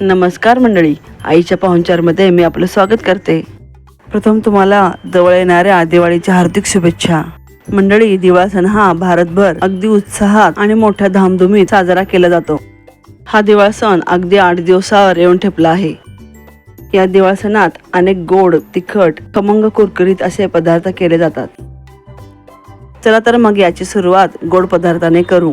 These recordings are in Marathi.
नमस्कार मंडळी. आईच्या पाहुणचारमध्ये मी आपलं स्वागत करते. प्रथम तुम्हाला जवळ येणाऱ्या दिवाळीच्या हार्दिक शुभेच्छा. मंडळी दिवाळ सण हा भारतभर अगदी उत्साहात आणि मोठ्या धामधुमीत साजरा केला जातो. हा दिवाळ सण अगदी आठ दिवसावर येऊन ठेपला आहे. या दिवाळ सणात अनेक गोड तिखट खमंग कुरकुरीत असे पदार्थ केले जातात. चला तर मग याची सुरुवात गोड पदार्थाने करू.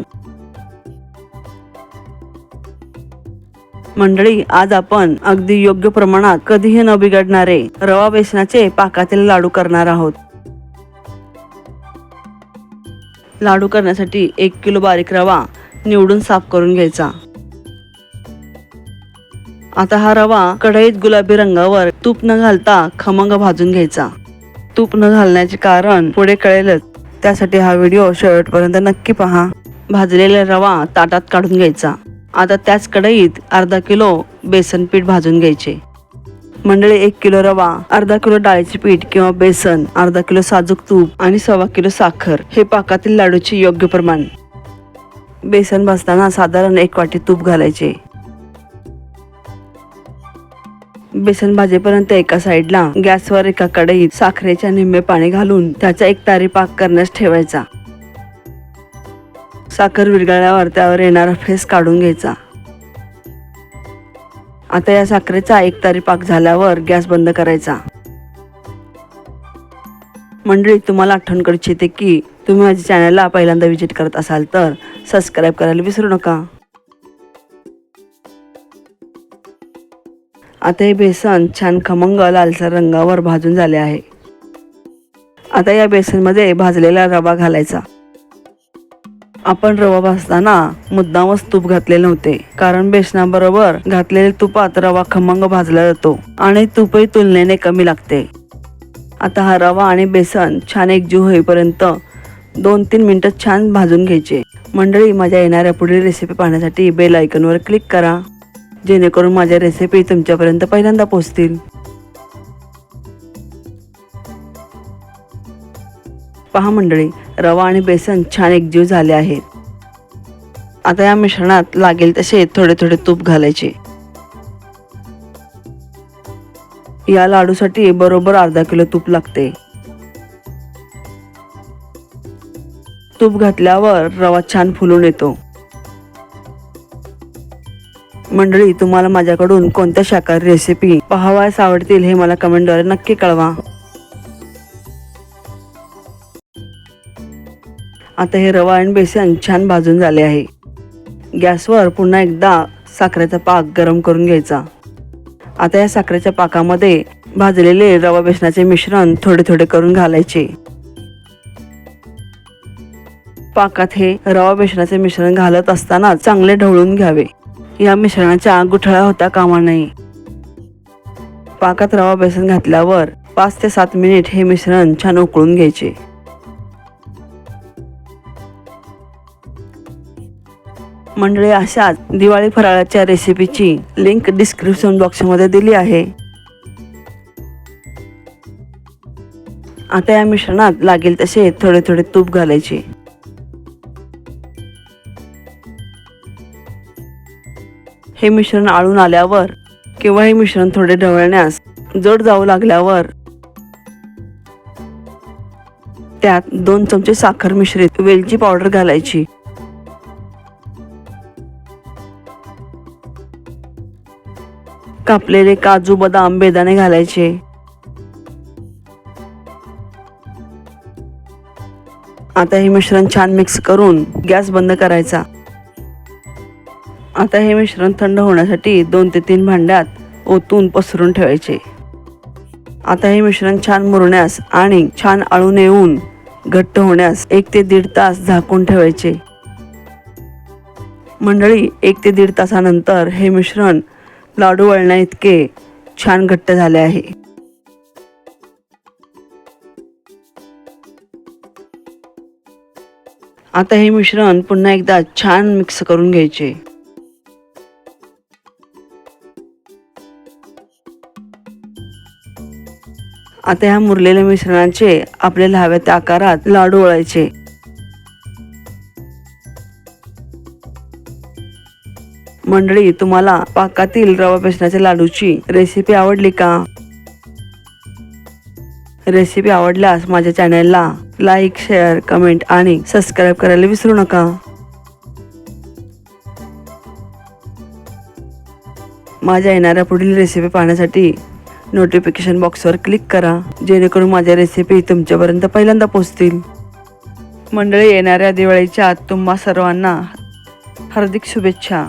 मंडळी आज आपण अगदी योग्य प्रमाणात कधीही न बिघडणारे रवा बेसनाचे पाकातील लाडू करणार आहोत. लाडू करण्यासाठी एक किलो बारीक रवा निवडून साफ करून घ्यायचा. आता हा रवा कढईत गुलाबी रंगावर तूप न घालता खमंग भाजून घ्यायचा. तूप न घालण्याचे कारण पुढे कळेलच. त्यासाठी हा व्हिडिओ शेवटपर्यंत नक्की पहा. भाजलेला रवा ताटात काढून घ्यायचा. आता त्याच कढईत अर्धा किलो बेसन पीठ भाजून घ्यायचे. मंडळी एक किलो रवा अर्धा किलो डाळीचे पीठ किंवा बेसन अर्धा किलो साजूक तूप आणि सव्वा किलो साखर हे पाकातील लाडूचे योग्य प्रमाण. बेसन भाजताना साधारण एक वाटी तूप घालायचे. बेसन भाजेपर्यंत एका साईडला गॅसवर एका कढईत साखरेच्या निम्मे पाणी घालून त्याचा एक तारी पाक करण्यास ठेवायचा. साखर विरघळल्यावर त्यावर येणारा फेस काढून घ्यायचा. आता या साखरेचा एक तारी पाक झाल्यावर गॅस बंद करायचा. मंडळी तुम्हाला आठवण करू इच्छिते की तुम्ही माझ्या चॅनलला पहिल्यांदा व्हिजिट करत असाल तर सबस्क्राईब करायला विसरू नका. आता हे बेसन छान खमंग लालसर रंगावर भाजून झाले आहे. आता या बेसनमध्ये भाजलेला रवा घालायचा. आपण रवा भाजताना मुद्दामच तूप घातले नव्हते. कारण बेसनाबरोबर घातलेल्या तुपात रवा खमंग भाजला जातो आणि तूपही तुलनेने कमी लागते. आता हा रवा आणि बेसन छान एकजीव होईपर्यंत दोन तीन मिनटं छान भाजून घ्यायचे. मंडळी माझ्या येणाऱ्या पुढील रेसिपी पाहण्यासाठी बेल आयकनवर क्लिक करा. जेणेकरून माझ्या रेसिपी तुमच्यापर्यंत पहिल्यांदा पोहोचतील. पहा मंडळी रवा आणि बेसन छान एकजीव झाले आहेत. आता या मिश्रणात लागेल तसे थोडे थोडे तूप घालायचे. या लाडूसाठी बरोबर अर्धा किलो तूप लागते. तूप घातल्यावर रवा छान फुलून येतो. मंडळी तुम्हाला माझ्याकडून कोणत्या शाकाहारी रेसिपी पहावयास आवडतील हे मला कमेंटद्वारे नक्की कळवा. आता हे रवा आणि बेसन छान भाजून झाले आहे. गॅसवर पुन्हा एकदा साखरेचा पाक गरम करून घ्यायचा. आता या साखरेच्या पाकामध्ये भाजलेले रवा बेसनाचे मिश्रण थोडे थोडे करून घालायचे. पाकात हे रवा बेसनाचे मिश्रण घालत असताना चांगले ढवळून घ्यावे. या मिश्रणाच्या गुठळ्या होता कामा नये. पाकात रवा बेसन घातल्यावर पाच ते सात मिनिट हे मिश्रण छान उकळून घ्यायचे. मंडळी अशाच दिवाळी फराळाच्या रेसिपीची लिंक डिस्क्रिप्शन बॉक्समध्ये दिली आहे. आता या मिश्रणात लागेल तसे थोडे थोडे तूप घालायचे. हे मिश्रण आळून आल्यावर किंवा हे मिश्रण थोडे ढवळण्यास जड जाऊ लागल्यावर त्यात दोन चमचे साखर मिश्रित वेलची पावडर घालायची. कापलेले काजू बदाम बेदाणे घालायचे. आता हे मिश्रण छान मिक्स करून गॅस बंद करायचा. आता हे मिश्रण थंड होण्यासाठी दोन ते तीन भांड्यात ओतून पसरून ठेवायचे. आता हे मिश्रण छान मुरण्यास आणि छान आळून येऊन घट्ट होण्यास एक ते दीड तास झाकून ठेवायचे. मंडळी एक ते दीड तासानंतर हे मिश्रण लाडू वळण्या इतके छान घट्ट झाले आहे. आता हे मिश्रण पुन्हा एकदा छान मिक्स करून घ्यायचे. आता ह्या मुरलेल्या मिश्रणाचे आपल्याला हव्या त्या आकारात लाडू वळायचे. मंडळी तुम्हाला पाकातील रवा बेसनाच्या लाडूची रेसिपी आवडली का? रेसिपी आवडल्यास माझ्या चॅनलला लाईक शेअर कमेंट आणि सबस्क्राईब करायला विसरू नका. माझ्या येणाऱ्या पुढील रेसिपी पाहण्यासाठी नोटिफिकेशन बॉक्सवर क्लिक करा जेणेकरून माझ्या रेसिपी तुमच्यापर्यंत पहिल्यांदा पोहोचतील. मंडळी येणाऱ्या दिवाळीच्या तुम्हा सर्वांना हार्दिक शुभेच्छा.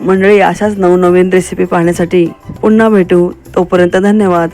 मंडळी अशाच नवनवीन रेसिपी पाहण्यासाठी पुन्हा भेटू. तोपर्यंत धन्यवाद.